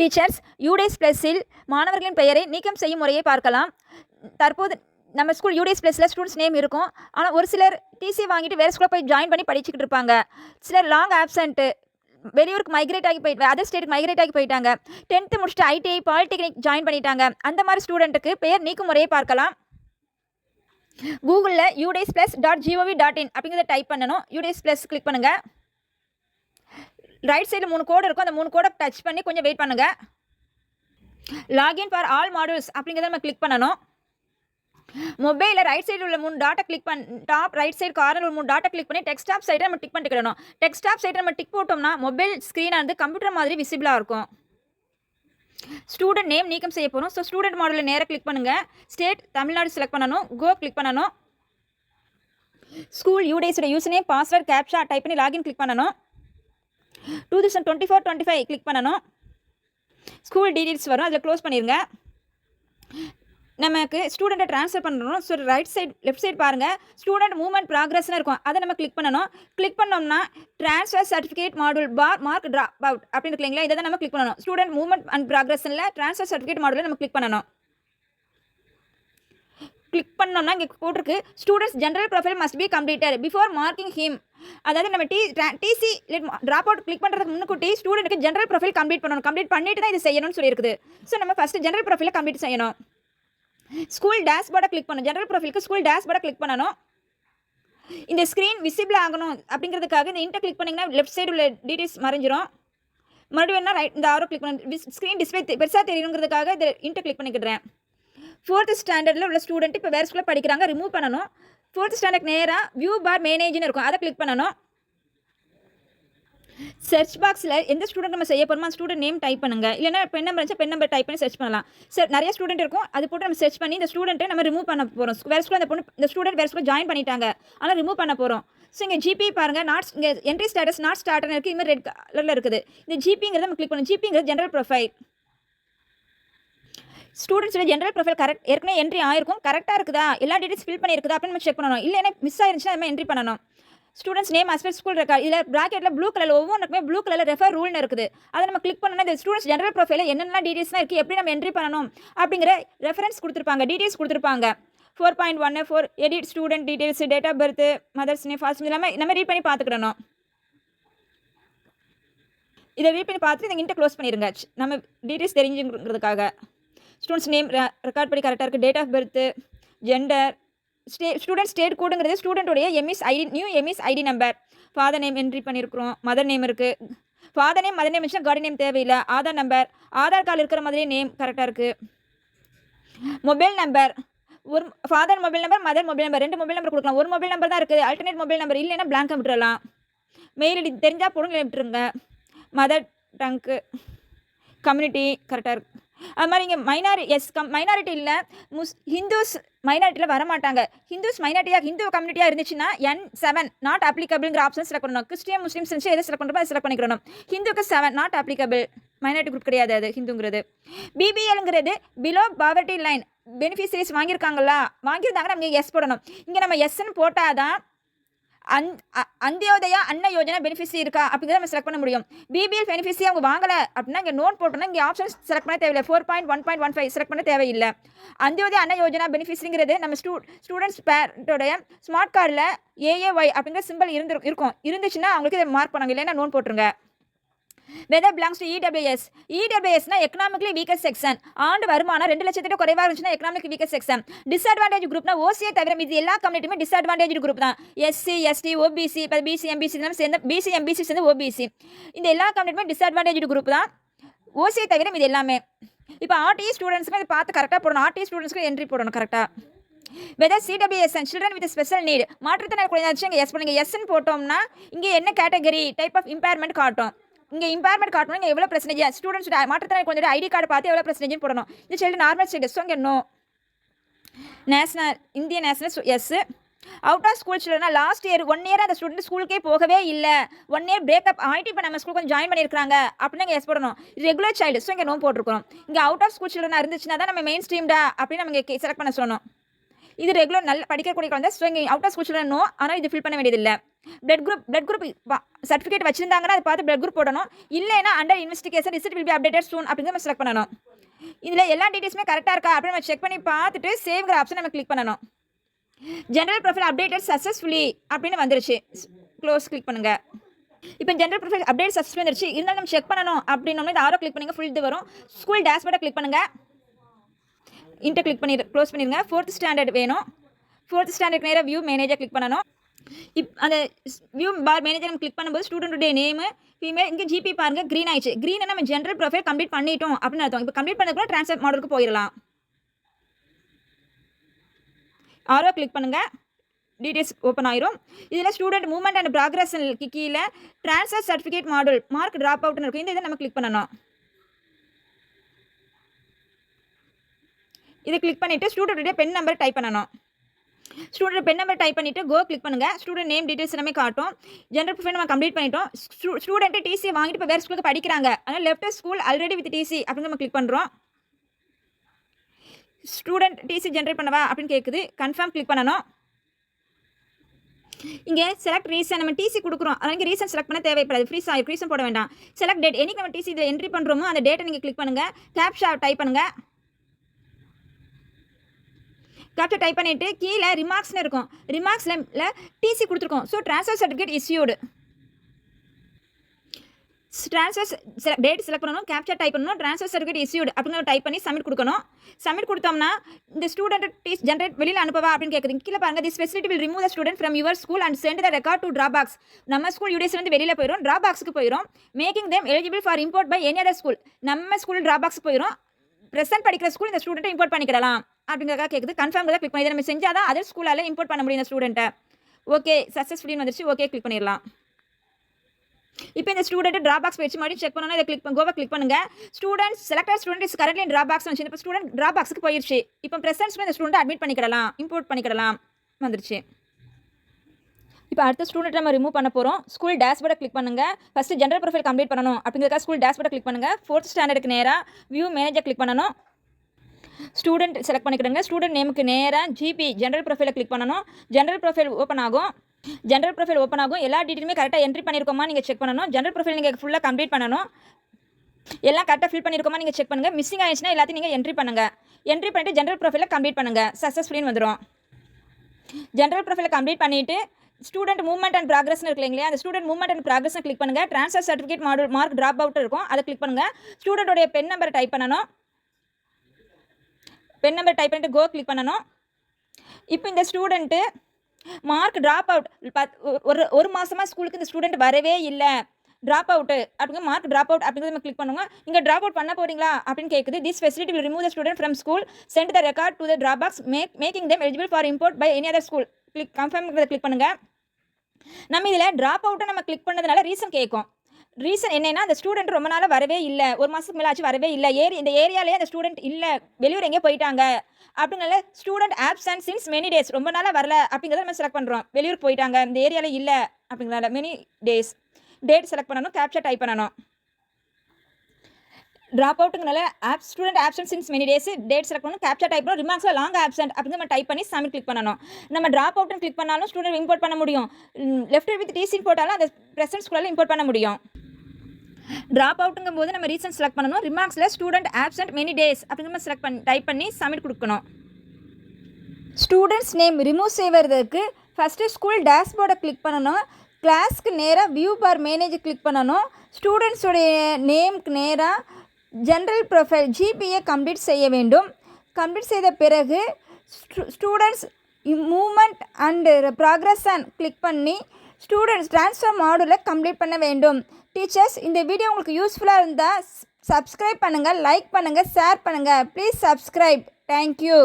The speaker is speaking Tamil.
டீச்சர்ஸ் யூடேஸ் ப்ளஸில் மாணவர்களின் பெயரை நீக்கம் செய்யும் முறையை பார்க்கலாம். தற்போது நம்ம ஸ்கூல் யூடேஸ் ப்ளஸில் ஸ்டூடெண்ட்ஸ் நேம் இருக்கும். ஆனால் ஒரு சிலர் டிசி வாங்கிட்டு வேறு ஸ்கூலில் போய் ஜாயின் பண்ணி படிச்சுக்கிட்டு இருப்பாங்க. சிலர் லாங் ஆப்சண்ட்டு வெளியூருக்கு மைக்ரேட் ஆகி போயிட்டு அதர் ஸ்டேட்டுக்கு மைக்ரேட் ஆகி போயிட்டாங்க. டென்த்து முடிச்சுட்டு ஐடிஐ பாலிடெக்னிக் ஜாயின் பண்ணிட்டாங்க. அந்த மாதிரி ஸ்டூடெண்ட்டுக்கு பெயர் நீக்கும் முறையை பார்க்கலாம். கூகுளில் UDISE plus dot G O V dot in அப்படிங்கிறத டைப் பண்ணணும். யூடேஸ் ப்ளஸ் கிளிக் பண்ணுங்கள் ரைட் சைடில் மூணு கோடு இருக்கும். அந்த மூணு கோடை டச் பண்ணி கொஞ்சம் வெயிட் பண்ணுங்கள் லாகின் ஃபார் ஆல் மாடல்ஸ் அப்படிங்கிறத நம்ம கிளிக் பண்ணணும். மொபைலில் ரைட் சைடு உள்ள மூணு டாட்டை கிளிக் பண் டாப் ரைட் சைடு கார்னர் உள்ள மூணு டாட்டை கிளிக் பண்ணி டெக்ஸ்டாப் சைடை நம்ம டிக் பண்ணிக்கிடணும் டெக்ஸ்ட் ஆப் சைடை நம்ம டிக் போட்டோம்னா மொபைல் ஸ்க்ரீனானது கம்ப்யூட்டர் மாதிரி விசிபிளாக இருக்கும். ஸ்டூடெண்ட் நேம் நீக்கம் செய்ய போகிறோம் ஸோ ஸ்டூடெண்ட் மாடலில் நேராக கிளிக் பண்ணுங்கள் ஸ்டேட் தமிழ்நாடு செலக்ட் பண்ணணும். கோ கிளிக் பண்ணணும். School யூடேஸோட use name password captcha type பண்ணி லாகின் கிளிக் பண்ணணும். Two thousand twenty four twenty five click பண்ணணும். ஸ்கூல் டீட்டெயில்ஸ் வரும். அதில் க்ளோஸ் பண்ணிடுங்க நமக்கு ஸ்டூடெண்ட்டை ட்ரான்ஸ்ஃபர் பண்ணணும். So right side left side பாருங்கள் ஸ்டூடெண்ட் மூவ்மெண்ட் ப்ராக்ரஸ்னு இருக்கும். அதை நம்ம கிளிக் பண்ணணும். கிளிக் பண்ணோம்னா transfer certificate model for mark drop out அப்படின்னு இருக்கு இல்லைங்களா இதை தான் நம்ம கிளிக் பண்ணணும். Student movement and ப்ராக்ரஸில் transfer certificate மாடலில் நம்ம கிளிக் பண்ணணும். கிளிக் பண்ணோம்னா இங்கே போட்டிருக்கு. Students general profile must be completed before marking him அதாவது நம்ம T TC drop out click பண்ணுறதுக்கு முன்னுக்கூட்டி ஸ்டூடெண்ட்டுக்கு ஜென்ரல் ப்ரொஃபைல் கம்ப்ளீட் பண்ணணும். கம்ப்ளீட் பண்ணிட்டு தான் இது செய்யணும்னு சொல்லியிருக்குது. ஸோ நம்ம ஃபஸ்ட்டு ஜென்ரல் ப்ரொஃபைலை கம்ப்ளீட் செய்யணும். ஸ்கூல் டேஷ்போர்டை கிளிக் பண்ணணும். ஜென்ரல் ப்ரொஃபைலுக்கு ஸ்கூல் டேஷ்போர்டை கிளிக் பண்ணணும். இந்த ஸ்க்ரீன் விசிபிள் ஆகணும் அப்படிங்கிறதுக்காக இந்த இன்டர் கிளிக் பண்ணிங்கன்னா லெஃப்ட் சைடு உள்ள டீட்டெயில்ஸ் மறைஞ்சிரும். மறுபடியும் வேணா ரைட் இந்த ஆரோ கிளிக் பண்ண ஸ்க்ரீன் டிஸ்பிளே பெருசாக தெரியணுங்கிறதுக்காக இதை இன்டர் கிளிக் பண்ணிக்கிடுறேன். ஃபோர்த் ஸ்டாண்டர்டில் உள்ள ஸ்டூடெண்ட் இப்போ வேறு ஸ்கூலில் படிக்கிறாங்க ரிமூவ் பண்ணணும். ஃபோர்த் ஸ்டாண்டர்ட் நேராக வியூ பார் மேனேஜ்னு இருக்கும். அதை கிளிக் பண்ணணும். சர்ச் பாக்ஸில் எந்த ஸ்டூடெண்ட் நம்ம செய்ய போகிறோமோ அந்த ஸ்டூடெண்ட் நேம் டைப் பண்ணுங்க. இல்லைன்னா பென் நம்பர் இருந்துச்சு பென் நம்பர் டைப் பண்ணி சர்ச் பண்ணலாம். சார் நிறைய ஸ்டூடெண்ட் இருக்கும். அது போட்டு நம்ம சர்ச் பண்ணி இந்த ஸ்டூடெண்ட்டை நம்ம ரிமூவ் பண்ண போகிறோம் வேறு ஸ்கூல் அந்த பொண்ணு இந்த ஸ்டூடெண்ட் வேறு ஸ்கூல் ஜாயின் பண்ணிட்டாங்க. ஆனால் ரிமூவ் பண்ண போகிறோம் ஸோ இங்கே ஜிபி பாருங்கள் நாட் இங்கே என்ட்ரி ஸ்டேட்டஸ் நாட் ஸ்டார்ட்னு இருக்குது இதுமாதிரி ரெட் கலரில் இருக்குது. இந்த ஜிபிங்கிறத நம்ம கிளிக் பண்ணணும். ஜிபிங்கிறது ஜென்ரல் ப்ரொஃபைல் ஸ்டூடெண்ட்ஸோட ஜென்ரல் ப்ரொஃபைல் கரெக்ட் ஏற்கனவே என்ட்ரி ஆயிருக்கும். கரெக்டாக இருக்குதா? எல்லா டீட்டெயில்ஸ் ஃபில் பண்ணியிருக்குதா? அப்படின்னு நம்ம செக் பண்ணணும். இல்லைன்னா மிஸ் ஆயிருந்துச்சுன்னா நம்ம என்ட்ரி பண்ணணும். Students name as well school record இதில் ப்ராக்கெட்டில் ப்ளூ கலர் ஒவ்வொன்றுக்குமே ப்ளூ கலரில் ரெஃபர் ரூல்னு இருக்குது. அதை நம்ம கிளிக் பண்ணோம்னா இந்த ஸ்டூடெண்ட்ஸ் ஜென்ரல் ப்ரொஃபைலில் என்னென்ன டீட்டெயில்ஸ்லாம் இருக்குது எப்படி நம்ம என்ட்ரி பண்ணணும் அப்படிங்கிற ரெஃபரன்ஸ் கொடுத்துருப்பாங்க டீட்டெயில்ஸ் கொடுத்துருப்பாங்க. ஃபோர் பாயிண்ட் ஒன்று four edit student details date of birth mother's name fast எல்லாமே நம்ம ரீட் பண்ணி பார்த்துக்கிடணும். இதை ரீட் பண்ணி பார்த்துட்டு இந்த இன்ட்டை க்ளோஸ் பண்ணிடுங்க நம்ம டீட்டெயில்ஸ் தெரிஞ்சுங்கிறதுக்காக ஸ்டூடெண்ட்ஸ் நேம் ரெக்கார்ட் படி கரெக்டாக இருக்குது date of birth gender stay student state கோடுங்கிறது ஸ்டூடெண்ட்டோடைய EMIS ID new EMIS ID number father name entry பண்ணியிருக்கிறோம் மதர் நேம் இருக்குது ஃபாதர் நேம் மதர் நேம் வச்சுன்னா கார்டு நேம் தேவையில்லை. ஆதார் நம்பர் ஆதார் கார்டு இருக்கிற மாதிரியே நேம் கரெக்டாக இருக்குது மொபைல் நம்பர் ஒரு father mobile number mother mobile number ரெண்டு மொபைல் நம்பர் கொடுக்கலாம். ஒரு மொபைல் நம்பர் தான் இருக்குது அல்டர்னேட் மொபைல் நம்பர் இல்லைன்னா பிளாங்க் விட்டுறலாம். மெயில் ஐடி தெரிஞ்சால் போடுங்க விட்டுருங்க. மதர் டங்க்கு கம்யூனிட்டி கரெக்டாக இருக்கு. அது மாதிரி இங்கே மைனாரி எஸ் கம் மைனாரிட்டியில் முஸ் ஹிந்துஸ் மைனாரிட்டியில் வர மாட்டாங்க ஹிந்துஸ் மைனாரிட்டியாக ஹிந்து கம்யூனிட்டியாக இருந்துச்சுன்னா என் செவன் நாட் அப்ளிகபிள்ங்கிற ஆப்ஷன் செலக்ட் பண்ணணும். கிறிஸ்டியன் முஸ்லீம்ஸ் இருந்துச்சு எதை செலக்ட் பண்ணுறோமோ அதை செலக்ட் பண்ணிக்கணும். ஹிந்துக்கு seven not applicable minority group கிடையாது அது ஹிந்துங்கிறது பிபிஎல்ங்கிறது பிலோ பாவர்ட்டி லைன் பெனிஃபிஷரிஸ் வாங்கியிருக்காங்களா? வாங்கியிருந்தாங்கன்னா நம்ம எஸ் போடணும். இங்கே நம்ம எஸ்ன்னு போட்டால் தான் அந் அ- அந்தியோதயா அன்ன யோஜனா பெனிஃபிஷரி இருக்கா? அப்படிங்கிறத நம்ம செலக்ட் பண்ண முடியும். பிபிஎல் பெனிஃபிஷரி அவங்க வாங்கலை அப்படின்னா இங்கே நோட் போட்டோம்னா இங்கே ஆப்ஷன்ஸ் செலக்ட் பண்ண தேவையில்லை. Four point one point one five select பண்ண தேவையில்லை. அந்தியோதயா அன்ன யோஜனா பெனிஃபிஷரிங்கிறது நம்ம ஸ்டூ ஸ்டூடெண்ட்ஸ் பேரண்ட்டோடைய ஸ்மார்ட் கார்டில் ஏஏஒய் அப்படிங்கிற சிம்பிள் இருந்து இருக்கும். இருந்துச்சுன்னா அவங்களுக்கு இதை மார்க் பண்ணாங்க. இல்லைன்னா நோன் போட்டுருங்க. வெதர் பிலாங்ஸ் டு இடபிள்யூஎஸ் இடபிள்யூஎஸ்னா எக்கனாமிக்லி வீக்கர் செக்ஷன் ஆண்டு வருமானம் ரெண்டு லட்சத்திட்ட குறைவாக இருந்துச்சுன்னா எக்கனாமிக் வீக்கர் செக்ஷன் டிஸ்அட்வான்டேஜ் குரூப்னா ஓசியை தவிர இது எல்லா கம்யூனிட்டியுமே டிஸ்அட்வான்டேஜ் குரூப் தான். எஸ்சி எஸ்டி ஓபிசி இப்போ பிசி எம்பிசி சேர்ந்து பிசி எம்பிசி சேர்ந்து ஓபிசி இந்த எல்லா கம்யூனிட்டியுமே டிஸ்அட்வான்டேஜ் குரூப் தான். ஓசியை தவிர இது எல்லாமே. இப்போ ஆர்டி ஸ்டூடெண்ட்ஸ்க்கு இதை பார்த்து கரெக்டாக போடணும். ஆர்டி ஸ்டூடெண்ட்ஸ்க்கு என்ட்ரி போடணும் கரெக்டாக whether CWSN children with special need மாற்றுத்திறனாளி குழந்தை எஸ் பண்ணுங்க எஸ்ன்னு போட்டோம்னா இங்கே என்ன கேட்டகரி டைப் ஆஃப் இம்பேர்மெண்ட் காட்டும். இங்கே இம்பார்மெண்ட் காட்டணும். இங்கே எவ்வளோ பிரச்சனை? ஸ்டூடெண்ட்ஸ் மாற்றுத்திறனாளி கொஞ்சம் ஐடி கார்டு பார்த்து எவ்வளோ பிரச்சனைன்னு போடணும். இந்த child normal status so no national இந்திய national yes out of school சில்ட்ரனா last year one year அந்த ஸ்டூடெண்ட் ஸ்கூலுக்கே போகவே இல்லை. ஒன் இயர் பிரேக்கப் ஆகிட்டு இப்போ நம்ம ஸ்கூல் கொஞ்சம் ஜாயின் பண்ணியிருக்காங்க அப்படின்னு இங்கே எஸ் போடணும். ரெகுலர் சைல்டு ஸோ இங்கே நோ போட்டிருக்கோம் இங்கே அவுட் ஆஃப் ஸ்கூல் சில்ட்ரனா இருந்துச்சுன்னா தான் நம்ம மெயின் ஸ்ட்ரீம்டா அப்படின்னு நம்ம இங்கே செலக்ட் பண்ண சொல்லணும் இது ரெகுலர் நல்ல படிக்கக்கூடிய குழந்தை ஸோ இங்கே out of school children no ஆனால் இது ஃபில் பண்ண வேண்டியதில்லை. Blood group blood group certificate வச்சிருந்தாங்கன்னா அதை பார்த்து பிளட் குரூப் போடணும். இல்லைன்னா under investigation result will be updated soon அப்படிங்கிற நம்ம செலக்ட் பண்ணணும். இதில் எல்லா டீட்டெயில்ஸுமே கரெக்டாக இருக்கா அப்படின்னு நம்ம செக் பண்ணி பார்த்துட்டு சேவ்ங்கிற ஆப்ஷன் நம்ம கிளிக் பண்ணணும். ஜென்ரல் ப்ரொஃபைல் அப்டேட்டட் சக்ஸஸ்ஃபுல்லி அப்படின்னு வந்துருச்சு. க்ளோஸ் கிளிக் பண்ணுங்க. இப்போ ஜென்ரல் ப்ரொஃபைல் அப்டேட் சக்ஸஸ்ஃபுல் வந்துருச்சு. இருந்தாலும் நம்ம செக் பண்ணணும் அப்படின்னோம்னா இந்த ஆரோ கிளிக் பண்ணுங்க. ஃபுல் இது வரும். ஸ்கூல் டேஷ்போர்டை கிளிக் பண்ணுங்க. இன்டர் கிளிக் பண்ணி க்ளோஸ் பண்ணிடுங்க ஃபோர்த் ஸ்டாண்டர்ட் வேணும். ஃபோர்த் ஸ்டாண்டர்ட் நேராக வியூ மேனேஜர் கிளிக் பண்ணணும். இப் அந்த வியூ பார் மேனேஜர் நம்ம கிளிக் பண்ணும்போது ஸ்டூடெண்ட்டுடைய நேமு ஃபீமேல் இங்கே ஜிபி பாருங்க க்ரீன் ஆயிடுச்சு. க்ரீனை நம்ம ஜென்ரல் ப்ரொஃபைல் கம்ப்ளீட் பண்ணிட்டோம் அப்படின்னு அர்த்தம். இப்போ கம்ப்ளீட் பண்ணதுக்குள்ள ட்ரான்ஸ்ஃபர் மாடலுக்கு போயிடலாம். ஆரோ கிளிக் பண்ணுங்கள் டீடைல்ஸ் ஓப்பன் ஆயிரும். இதில் ஸ்டூடெண்ட் மூவ்மெண்ட் அண்ட் ப்ராக்ரஸ் கீழே transfer certificate model mark drop அவுட்னு இருக்கும். இந்த இதை நம்ம கிளிக் பண்ணணும். இதை கிளிக் பண்ணிவிட்டு ஸ்டூடெண்ட்டுடைய பென் நம்பர் டைப் பண்ணணும். ஸ்டூடெண்ட் பென் நம்பர் டைப் பண்ணிவிட்டு கோ கிளிக் பண்ணுங்கள் ஸ்டூடெண்ட் நேம் டீட்டெயில்ஸ் எல்லாமே காட்டும். ஜென்ரல் ப்ரொஃபைல் நம்ம கம்ப்ளீட் பண்ணிட்டோம். ஸ்டூடெண்ட்டு டிசி வாங்கிட்டு இப்போ வேறு ஸ்கூலுக்கு படிக்கிறாங்க. அதனால் left school already with TC அப்படின்னு நம்ம கிளிக் பண்ணுறோம் ஸ்டூடெண்ட் டிசி ஜென்ரேட் பண்ணவா அப்படின்னு கேட்குது கன்ஃபார்ம் கிளிக் பண்ணணும். இங்கே செலக்ட் ரீசன் நம்ம டிசி கொடுக்குறோம். அதனால் ரீசன் செலக்ட் பண்ண தேவைப்படாது. ஃப்ரீஸ் ஆகிருக்கு ரீசன் போட வேண்டாம். செலக்ட் டேட் என்றைக்கு நம்ம டிசி இதில் என்ட்ரி பண்ணுறோமோ அந்த டேட்டை நீங்கள் கிளிக் பண்ணுங்கள் கேப்ஷா டைப் பண்ணுங்கள் கேப்சர் டைப் பண்ணிவிட்டு கீழே ரிமார்க்ஸ்னு இருக்கும். ரிமார்க்ஸில் டிசி கொடுத்துருக்கோம். So transfer certificate issued transfer date select பண்ணணும் கேப்சர் டைப் பண்ணணும் ட்ரான்ஸ்ஃபர் சர்டிஃபிகேட் இஸ்யூடு அப்படின்னு டைப் பண்ணி சப்மிட் கொடுக்கணும். சப்மிட் கொடுத்தோம்னா இந்த ஸ்டூடெண்ட் டீஸ் ஜென்ரேட் வெளியில் அனுப்பவா அப்படின்னு கேட்குறீங்க கீழே பாருங்க the facility will remove the student from your school and send the record to drop box நம்ம ஸ்கூல் யூடிஎஸ் வெளியில் போயிடும் ட்ரா பாக்ஸுக்கு போயிடும் making them eligible for import by any other school நம்ம ஸ்கூல் ட்ரா பாக்ஸ் போயிடும் ப்ரெசென்ட் படிக்கிற ஸ்கூல் இந்த ஸ்டூடெண்ட்டை இம்போர்ட் பண்ணிக்கிடலாம். அப்படிங்கிறதா கேட்குது கன்ஃபார்ம் தான் கிளிக் பண்ணி இதை நம்ம செஞ்சால் தான் அதர் ஸ்கூலால் இம்போர்ட் பண்ண முடியும் இந்த ஸ்டூடெண்ட்டை ஓகே சக்ஸஸ்ஃபுல்லின்னு வந்துருச்சு. ஓகே கிளிக் பண்ணிடலாம். இப்போ இந்த ஸ்டூடெண்ட் ட்ரா பாக்ஸ் வச்சு மறுபடியும் செக் பண்ணணும் இதை கிளிக் கோவா கிளிக் பண்ணுங்க. Students selected student is currently drop box வந்து இப்போ ஸ்டூடெண்ட் ட்ரா பாக்ஸுக்கு போயிடுச்சு இப்போ ப்ரெசன்ஸ் இந்த ஸ்டூடெண்ட் அட்மிட் பண்ணிக்கிடலாம். இம்போர்ட் பண்ணிக்கிடலாம். வந்துருச்சு. இப்போ அடுத்த ஸ்டூடெண்ட் நம்ம ரிமூவ் பண்ண போகிறோம் ஸ்கூல் டேஷ்போர்டை கிளிக் பண்ணுங்கள் ஃபஸ்ட்டு ஜென்ரல் ப்ரொஃபைல் கம்ப்ளீட் பண்ணணும். அப்படிங்கிறதுக்காக ஸ்கூல் டேஷ்போர்டை கிளிக் பண்ணுங்கள் ஃபோர்த் ஸ்டாண்டர்டுக்கு நேராக வியூ மேனேஜர் கிளிக் பண்ணணும். ஸ்டூடெண்ட் செலக்ட் பண்ணிக்கிடுங்க. ஸ்டூடெண்ட் நேமுக்கு நேராக ஜிபி ஜென்ரல் ப்ரொஃபைலை கிளிக் பண்ணணும். ஜென்ரல் ப்ரொஃபைல் ஓப்பன் ஆகும். ஜென்ரல் ப்ரொஃபைல் ஓப்பன் ஆகும். எல்லா டீட்டெயிலுமே கரெக்டாக என்ட்ரி பண்ணியிருக்கோமா நீங்கள் செக் பண்ணணும். ஜென்ரல் ப்ரொஃபைல் நீங்கள் ஃபுல்லாக கம்ப்ளீட் பண்ணணும். எல்லாம் கரெக்டாக ஃபில் பண்ணியிருக்கோமா நீங்கள் செக் பண்ணுங்கள் மிஸ்ஸிங் ஆயிடுச்சுன்னா எல்லாத்தையும் நீங்கள் என்ட்ரி பண்ணுங்கள் என்ட்ரி பண்ணிட்டு ஜென்ரல் ப்ரொஃபைலை கம்ப்ளீட் பண்ணுங்கள் சக்ஸஸ்ஃபுல்லின்னு வந்துடும் ஜென்ரல் ப்ரொஃபைலை கம்ப்ளீட் பண்ணிவிட்டு ஸ்டூடெண்ட் மூவ்மெண்ட் அண்ட் ப்ராக்ரஸ் இருக்கு இல்லைங்களா அந்த student movement and progress click பண்ணுங்கள் transfer certificate model mark drop out இருக்கும். அதை கிளிக் பண்ணுங்கள் ஸ்டூடெண்ட்டோடைய பென் நம்பர் டைப் பண்ணணும். பென் நம்பர் டைப் பண்ணிட்டு கோ கிளிக் பண்ணணும். இப்போ இந்த ஸ்டூடெண்ட்டு மார்க் ட்ராப் அவுட் பத் ஒரு ஒரு மாதமாக ஸ்கூலுக்கு இந்த ஸ்டூடெண்ட் வரவே இல்லை. ட்ராப் அவுட் அப்படிங்க மார்க் ட்ராப் அவுட் அப்படிங்கிறத நம்ம கிளிக் பண்ணுங்க. நீங்கள் ட்ராப் அவுட் பண்ண போறீங்களா அப்படின்னு கேட்குது this facility will remove the student from school send the record to the drop box make making them eligible for import by any other school click confirm click பண்ணுங்கள் நம்ம இதில் ட்ராப் அவுட்டை நம்ம கிளிக் பண்ணதுனால ரீசன் கேட்கும் ரீசன் என்னென்னா அந்த ஸ்டூடெண்ட் ரொம்ப நாளாக வரவே இல்லை. ஒரு மாதத்துக்கு மேலே ஆச்சு வரவே இல்லை. ஏரி இந்த ஏரியாலேயே அந்த ஸ்டூடெண்ட் இல்லை. வெளியூர் எங்கேயோ போயிட்டாங்க. அப்படினால student absent since many days ரொம்ப நாளாக வரல அப்படிங்கிறத நம்ம செலக்ட் பண்ணுறோம் வெளியூர் போயிட்டாங்க. இந்த ஏரியாவில் இல்லை அப்படிங்கிறதால மெனி டேஸ் டேட் செலக்ட் பண்ணணும் கேப்சர் டைப் பண்ணணும். Drop அவுட்டுங்கனால of student absent since many days date select பண்ணணும். கேப்சர் டைப் பண்ணணும். ரிமார்க்ஸில் லாங் ஆப்சன்ட் அப்படின்னு நம்ம டைப் பண்ணி சப்மிட் கிளிக் பண்ணணும். நம்ம ட்ராப் அவுட்னு கிளிக் பண்ணாலும் ஸ்டூடெண்ட் இம்போர்ட் பண்ண முடியும். லெஃப்ட் வித் டிசின் போட்டாலும் அந்த ப்ரெசன்ட் ஸ்கூலில் இம்போர்ட் பண்ண முடியும். ட்ராப் அவுட்டுங்கும் போது நம்ம ரீசன் செலக்ட் பண்ணணும். ரிமார்க்ஸில் ஸ்டூடெண்ட் ஆப்சன்ட் மெனி டேஸ் அப்படிங்கிற மாதிரி செலக்ட் பண்ணி டைப் பண்ணி சப்மிட் கொடுக்கணும். ஸ்டூடெண்ட்ஸ் நேம் ரிமூவ் செய்வதற்கு ஃபஸ்ட்டு ஸ்கூல் டேஷ்போர்டை கிளிக் பண்ணணும். கிளாஸ்க்கு நேராக வியூ பார் மேனேஜர் கிளிக் பண்ணணும். ஸ்டூடெண்ட்ஸுடைய நேம்க்கு நேராக ஜென்ரல் ப்ரொஃபைல் ஜிபிஏ கம்ப்ளீட் செய்ய வேண்டும். கம்ப்ளீட் செய்த பிறகு students moment and progress and click பண்ணி ஸ்டூடெண்ட்ஸ் ட்ரான்ஸ்ஃபர் மாடலை கம்ப்ளீட் பண்ண வேண்டும். டீச்சர்ஸ் இந்த வீடியோ உங்களுக்கு யூஸ்ஃபுல்லாக இருந்தால் சப்ஸ்கிரைப் பண்ணுங்கள் லைக் பண்ணுங்கள் ஷேர் பண்ணுங்கள் ப்ளீஸ் சப்ஸ்கிரைப் தேங்க்யூ